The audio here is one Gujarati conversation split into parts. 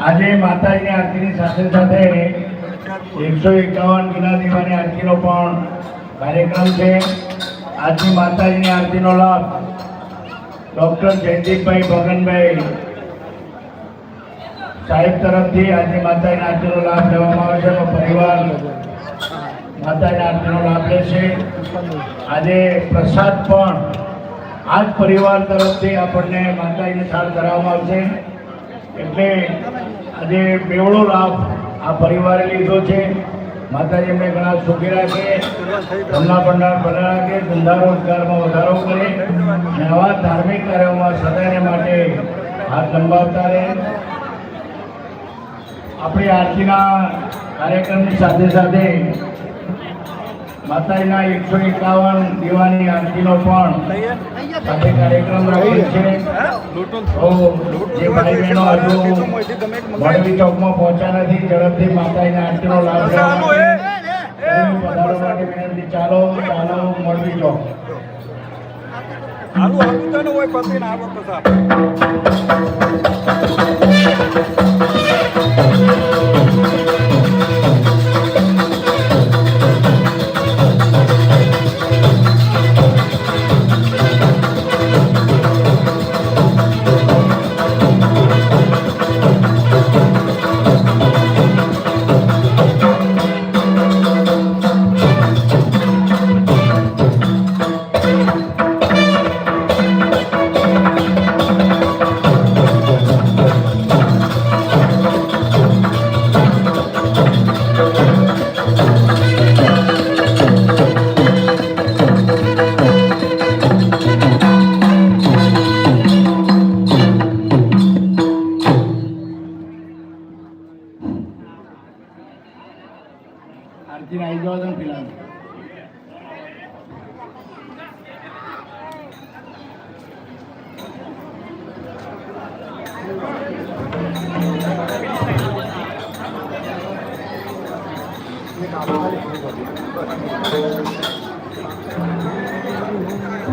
આજે માતાજીની આરતીની સાથે સાથે એકસો એકાવન ગિલા દેવાની આરતીનો પણ કાર્યક્રમ છે. આજની માતાજીની આરતીનો લાભ ડૉક્ટર જયદીપભાઈ ભગનભાઈ સાહેબ તરફથી આજે માતાજીની આરતીનો લાભ લેવામાં આવે છે પરિવાર માતાના આરતીનો લાભ લેશે આજે પ્રસાદ પણ આ જ પરિવાર તરફથી આપણને માતાજીને થાળ ધરાવવામાં આવશે. એટલે આજે બેવડો લાભ આ પરિવારે લીધો છે. માતાજી એમને ઘણા સુખી રાખે ધંધા ભંડાર ભલા રાખે, ધંધા રોજગારમાં વધારો કરે. અને આવા ધાર્મિક કાર્યોમાં સદાને માટે હાથ લંબાવતા રહે. આપણી આરતીના કાર્યક્રમની સાથે સાથે માતાજીના એકસો એકાવન દીવાની આરતીનો પણ સાથે કાર્યક્રમ રાખેલ છે. તો જે ભાઈ બહેનો હજુ વડવી ચોકમાં પહોંચ્યા નથી ઝડપથી માતાજીના આરતીનો લાભ લેવા માટે માટે વિનંતી. ચાલો ચાલો મળવી ચોક. આલુ તને હોય પતિ ના આવત સાહેબ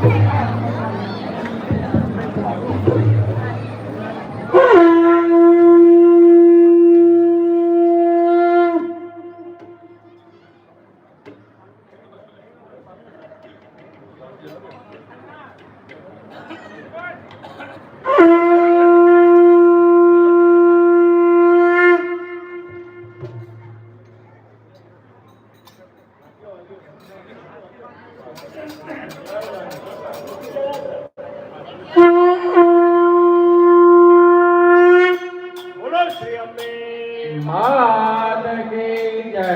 બોલો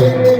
Amém.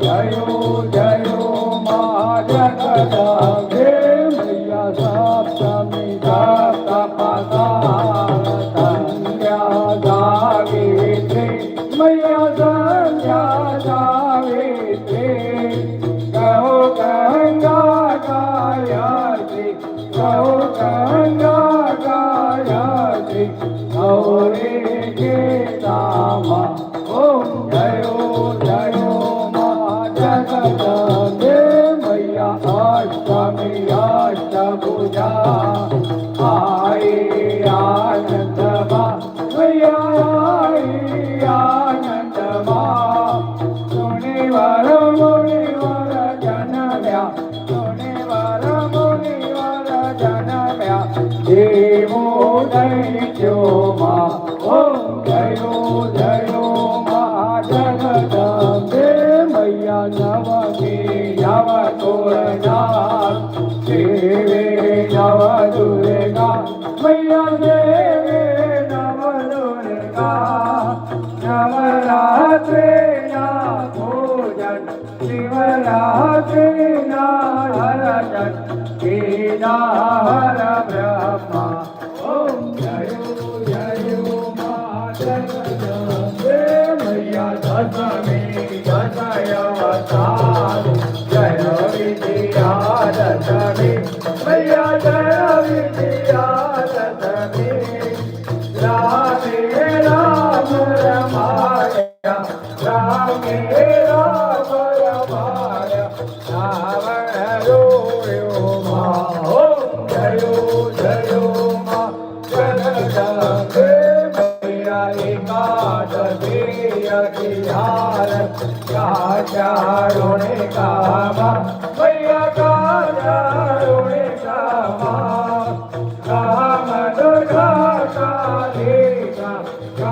જયો જયો Bye.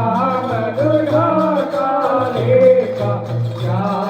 श्याम दुर्गा काले का श्याम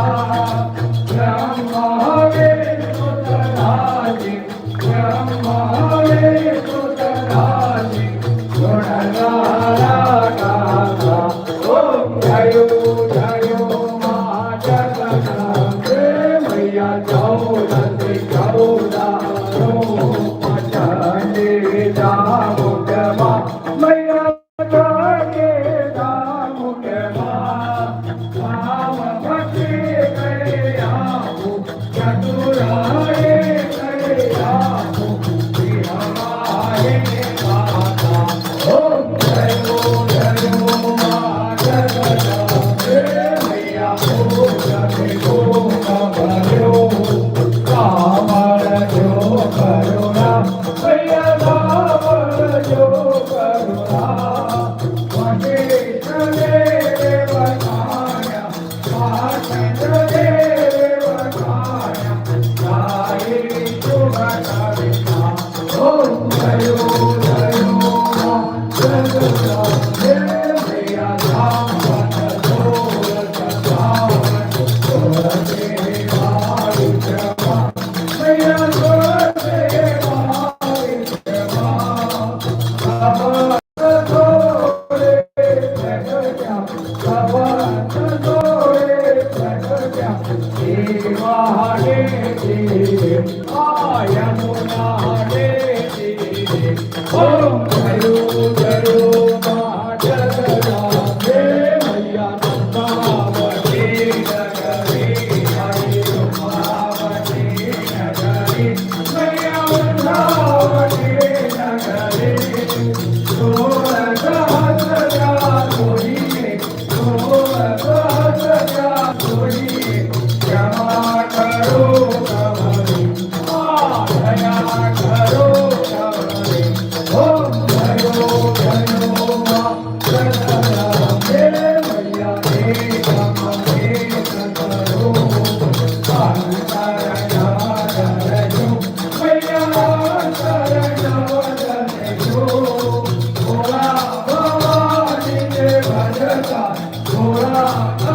Allah.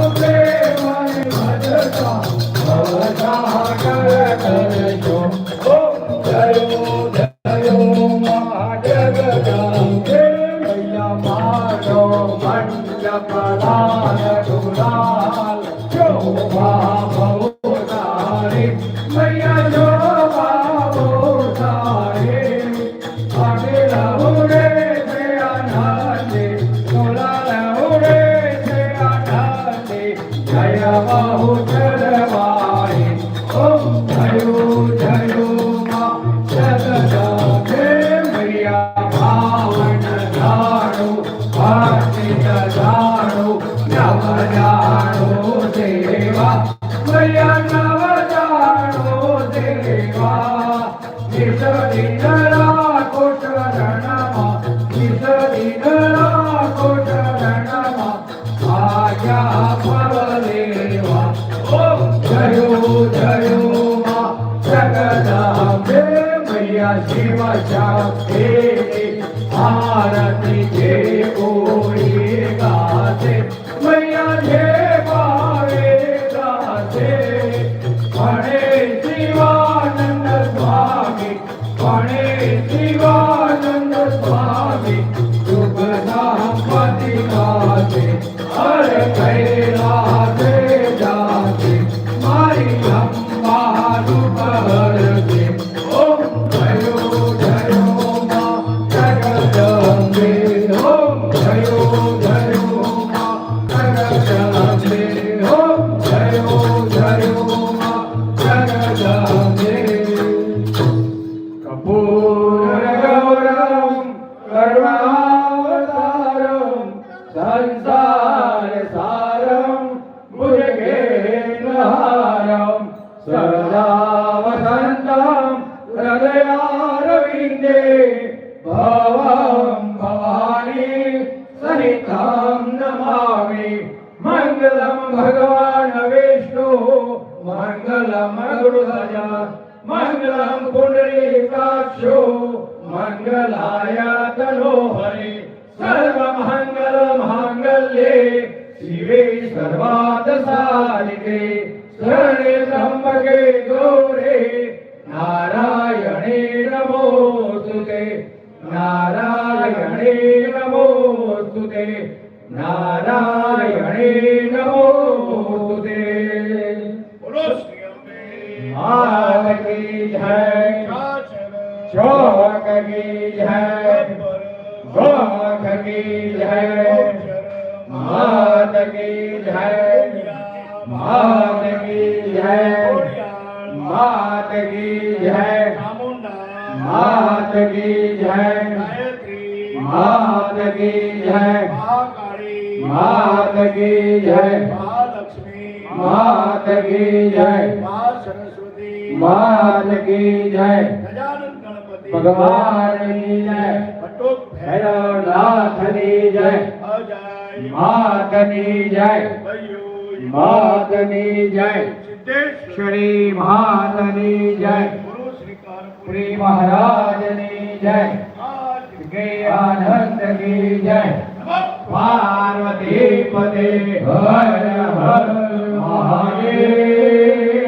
Okay. मंगले शिवे सर्वाद साधिके शरणे त्र्यंबके गौरे नारायणे नमोस्तुते नारायणे नमोस्तुते नारायणे नमोस्तुते बोलो श्री अम्बे माता की जय चौक की जय गोख की जय માત કી જય માત કી જય માત કી જય માત કી જય માત કી જય માત કી જય માત કી જય માત કી જય ભગવાન જય, ભૈરવનાથની જય માતની જય. માતની જય. શ્રી માતની જય. શ્રી મહારાજની જય. આનંદ કી જય. પાર્વતી પદે હર હર મહાદેવ.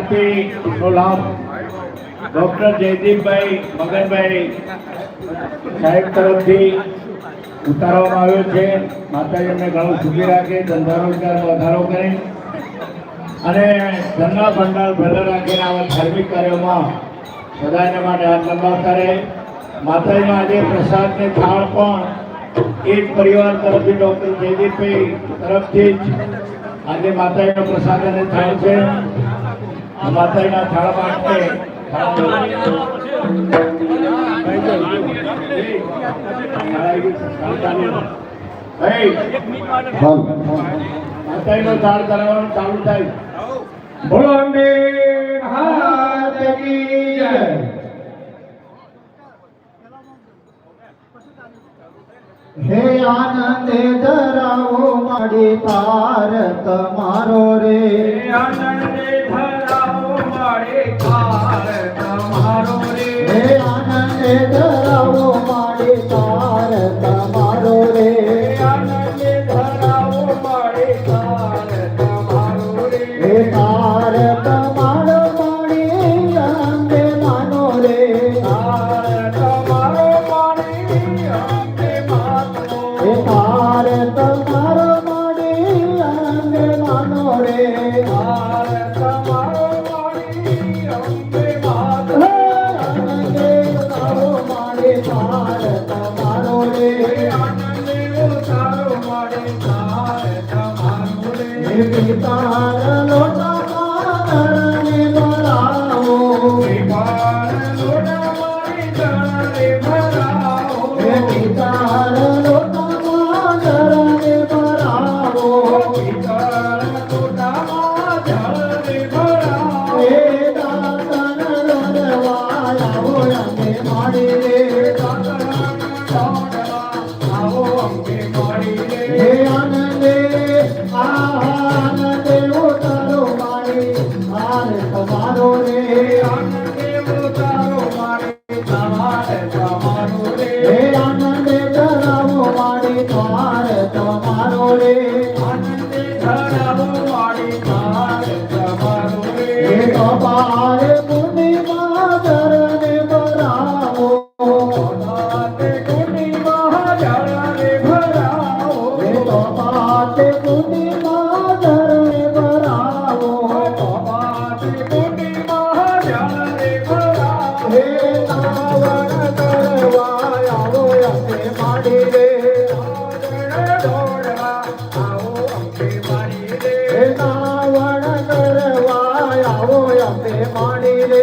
એમપીનો લાભ ડૉક્ટર જયદીપભાઈ મગનભાઈ સાહેબ તરફથી ઉતારવામાં આવ્યો છે. માતાજી અમને ઘણું સુખી રાખે ધંધા રોજગારમાં વધારો કરે અને ધંધા ભંડાર ભલે રાખીને આવા ધાર્મિક કાર્યોમાં બધાને માટે હાથ લંબા કરે માતાજીનો આજે પ્રસાદની થાળ પણ એક પરિવાર તરફથી ડૉક્ટર જયદીપભાઈ તરફથી જ આજે માતાજીનો પ્રસાદ અને થાળ છે. માતાજીના થાળ માટે માતાજીનો થાળ કરવાનું ચાલુ થાય. બોલો અંબે મહાદેવી જય. હે આનંદે ધરાવો માડી પાર તમારો રે. આનંદે ધરાવો માડી પાર તમારો રે. હે આનંદે ધરાવો માડી પાર આનંદે હોય અંબે માણી રે.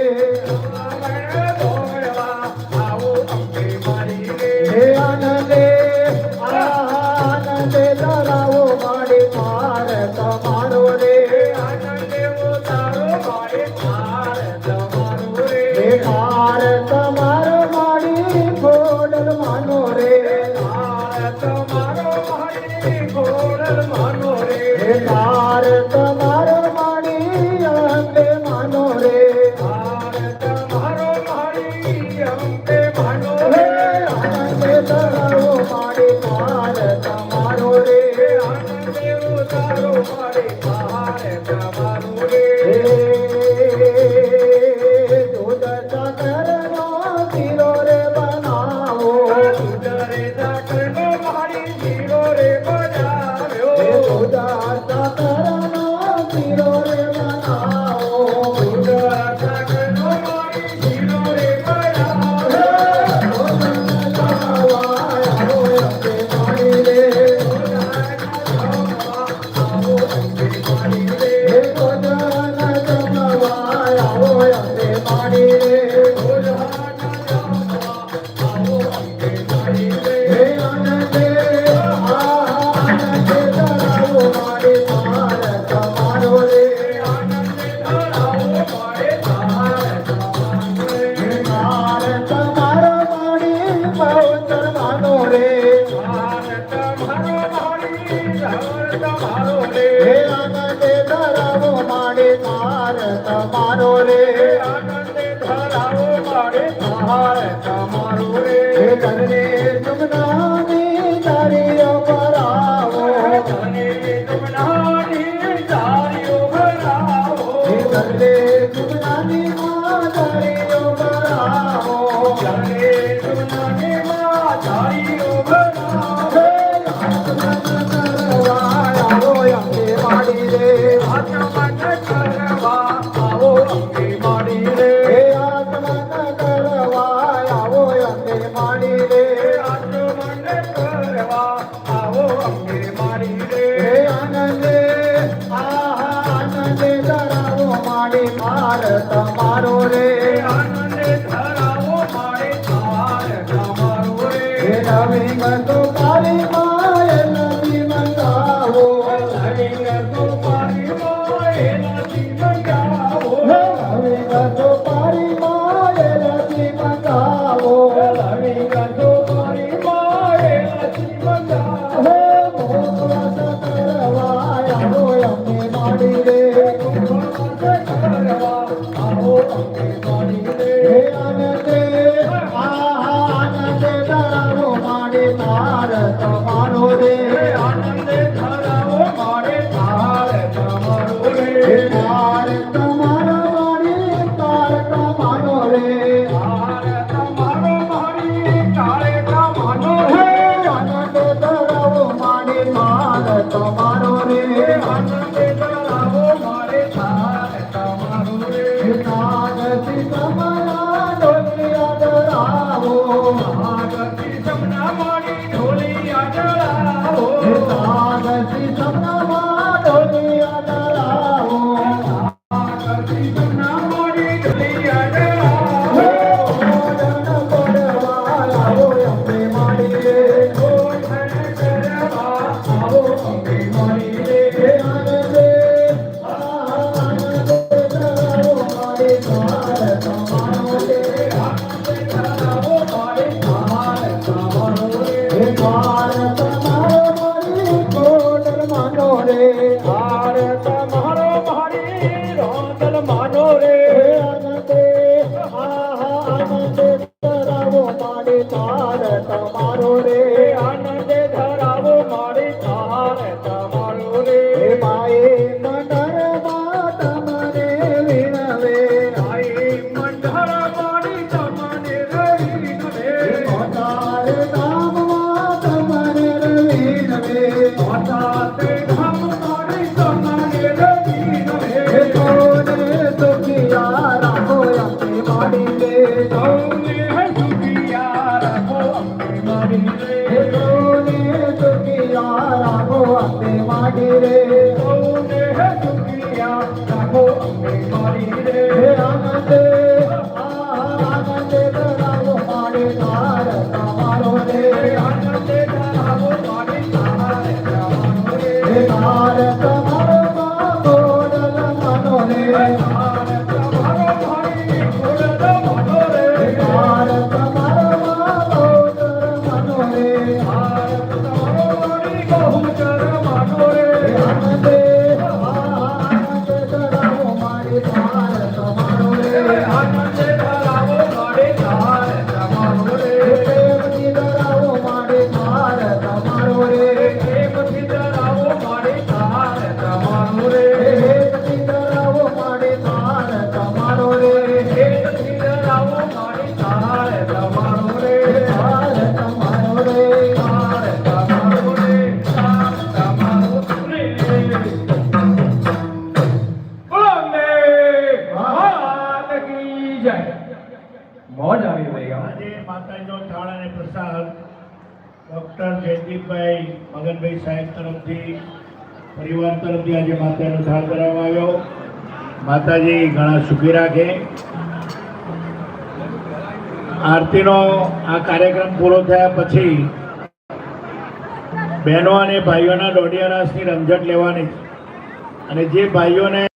ভালো Senhor. Amen. તરફથી, પરિવાર તરફથી આજે માતાનો થાળ કરવામાં આવ્યો. માતાજી ઘણા સુખી રાખે. આરતીનો આ કાર્યક્રમ પૂરો થયા પછી બહેનો અને ભાઈઓના દોઢિયા રાસની રમઝટ લેવાની અને જે ભાઈઓને